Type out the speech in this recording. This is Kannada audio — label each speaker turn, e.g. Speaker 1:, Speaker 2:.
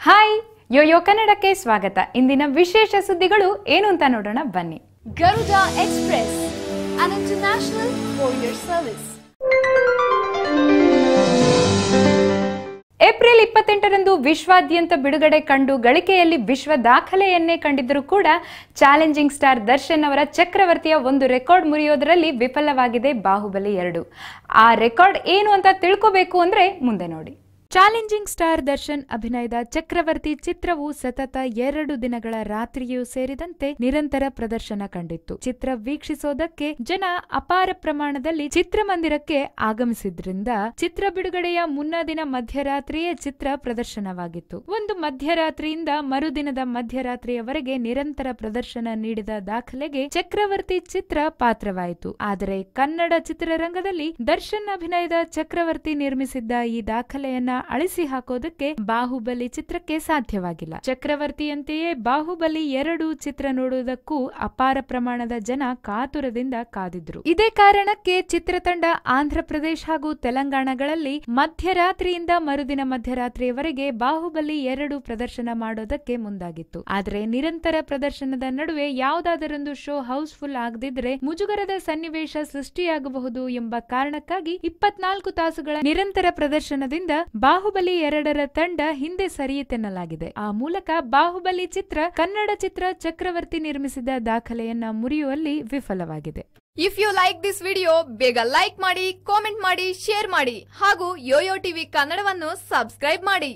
Speaker 1: ಹಾಯ್ ಯೋಯೋ ಕನ್ನಡಕ್ಕೆ ಸ್ವಾಗತ. ಇಂದಿನ ವಿಶೇಷ ಸುದ್ದಿಗಳು ಏನು ಅಂತ ನೋಡೋಣ ಬನ್ನಿ.
Speaker 2: Garuda express an international service.
Speaker 1: April ಇಪ್ಪತ್ತೆಂಟರಂದು ವಿಶ್ವಾದ್ಯಂತ ಬಿಡುಗಡೆ ಕಂಡು ಗಳಿಕೆಯಲ್ಲಿ ವಿಶ್ವ ದಾಖಲೆಯನ್ನೇ ಕಂಡಿದ್ದರೂ ಕೂಡ ಚಾಲೆಂಜಿಂಗ್ ಸ್ಟಾರ್ ದರ್ಶನ್ ಅವರ ಚಕ್ರವರ್ತಿಯ ಒಂದು ರೆಕಾರ್ಡ್ ಮುರಿಯೋದರಲ್ಲಿ ವಿಫಲವಾಗಿದೆ ಬಾಹುಬಲಿ ಎರಡು. ಆ ರೆಕಾರ್ಡ್ ಏನು ಅಂತ ತಿಳ್ಕೋಬೇಕು ಅಂದ್ರೆ ಮುಂದೆ ನೋಡಿ. ಚಾಲೆಂಜಿಂಗ್ ಸ್ಟಾರ್ ದರ್ಶನ್ ಅಭಿನಯದ ಚಕ್ರವರ್ತಿ ಚಿತ್ರವು ಸತತ ಎರಡು ದಿನಗಳ ರಾತ್ರಿಯೂ ಸೇರಿದಂತೆ ನಿರಂತರ ಪ್ರದರ್ಶನ ಕಂಡಿತ್ತು. ಚಿತ್ರ ವೀಕ್ಷಿಸೋದಕ್ಕೆ ಜನ ಅಪಾರ ಪ್ರಮಾಣದಲ್ಲಿ ಚಿತ್ರಮಂದಿರಕ್ಕೆ ಆಗಮಿಸಿದ್ರಿಂದ ಚಿತ್ರ ಬಿಡುಗಡೆಯ ಮುನ್ನ ದಿನ ಮಧ್ಯರಾತ್ರಿಯೇ ಚಿತ್ರ ಪ್ರದರ್ಶನವಾಗಿತ್ತು. ಒಂದು ಮಧ್ಯರಾತ್ರಿಯಿಂದ ಮರುದಿನದ ಮಧ್ಯರಾತ್ರಿಯವರೆಗೆ ನಿರಂತರ ಪ್ರದರ್ಶನ ನೀಡಿದ ದಾಖಲೆಗೆ ಚಕ್ರವರ್ತಿ ಚಿತ್ರ ಪಾತ್ರವಾಯಿತು. ಆದರೆ ಕನ್ನಡ ಚಿತ್ರರಂಗದಲ್ಲಿ ದರ್ಶನ್ ಅಭಿನಯದ ಚಕ್ರವರ್ತಿ ನಿರ್ಮಿಸಿದ್ದ ಈ ದಾಖಲೆಯನ್ನ ಅಳಿಸಿ ಹಾಕೋದಕ್ಕೆ ಬಾಹುಬಲಿ ಚಿತ್ರಕ್ಕೆ ಸಾಧ್ಯವಾಗಿಲ್ಲ. ಚಕ್ರವರ್ತಿಯಂತೆಯೇ ಬಾಹುಬಲಿ ಎರಡು ಚಿತ್ರ ನೋಡುವುದಕ್ಕೂ ಅಪಾರ ಪ್ರಮಾಣದ ಜನ ಕಾತುರದಿಂದ ಕಾದಿದ್ರು. ಇದೇ ಕಾರಣಕ್ಕೆ ಚಿತ್ರತಂಡ ಆಂಧ್ರಪ್ರದೇಶ ಹಾಗೂ ತೆಲಂಗಾಣಗಳಲ್ಲಿ ಮಧ್ಯರಾತ್ರಿಯಿಂದ ಮರುದಿನ ಮಧ್ಯರಾತ್ರಿಯವರೆಗೆ ಬಾಹುಬಲಿ ಎರಡು ಪ್ರದರ್ಶನ ಮಾಡೋದಕ್ಕೆ ಮುಂದಾಗಿತ್ತು. ಆದರೆ ನಿರಂತರ ಪ್ರದರ್ಶನದ ನಡುವೆ ಯಾವುದಾದರೊಂದು ಶೋ ಹೌಸ್ಫುಲ್ ಆಗದಿದ್ರೆ ಮುಜುಗರದ ಸನ್ನಿವೇಶ ಸೃಷ್ಟಿಯಾಗಬಹುದು ಎಂಬ ಕಾರಣಕ್ಕಾಗಿ ಇಪ್ಪತ್ನಾಲ್ಕು ತಾಸುಗಳ ನಿರಂತರ ಪ್ರದರ್ಶನದಿಂದ ಬಾಹುಬಲಿ ಎರಡರ ತಂಡ ಹಿಂದೆ ಸರಿಯಿತೆನ್ನಲಾಗಿದೆ. ಆ ಮೂಲಕ ಬಾಹುಬಲಿ ಚಿತ್ರ, ಕನ್ನಡ ಚಿತ್ರ ಚಕ್ರವರ್ತಿ ನಿರ್ಮಿಸಿದ ದಾಖಲೆಯನ್ನ ಮುರಿಯುವಲ್ಲಿ ವಿಫಲವಾಗಿದೆ.
Speaker 2: If you like this video ಬೇಗ ಲೈಕ್ ಮಾಡಿ ಕಾಮೆಂಟ್ ಮಾಡಿ ಶೇರ್ ಮಾಡಿ ಹಾಗೂ ಯೋಯೋ ಟಿವಿ ಕನ್ನಡವನ್ನು ಸಬ್ಸ್ಕ್ರೈಬ್ ಮಾಡಿ.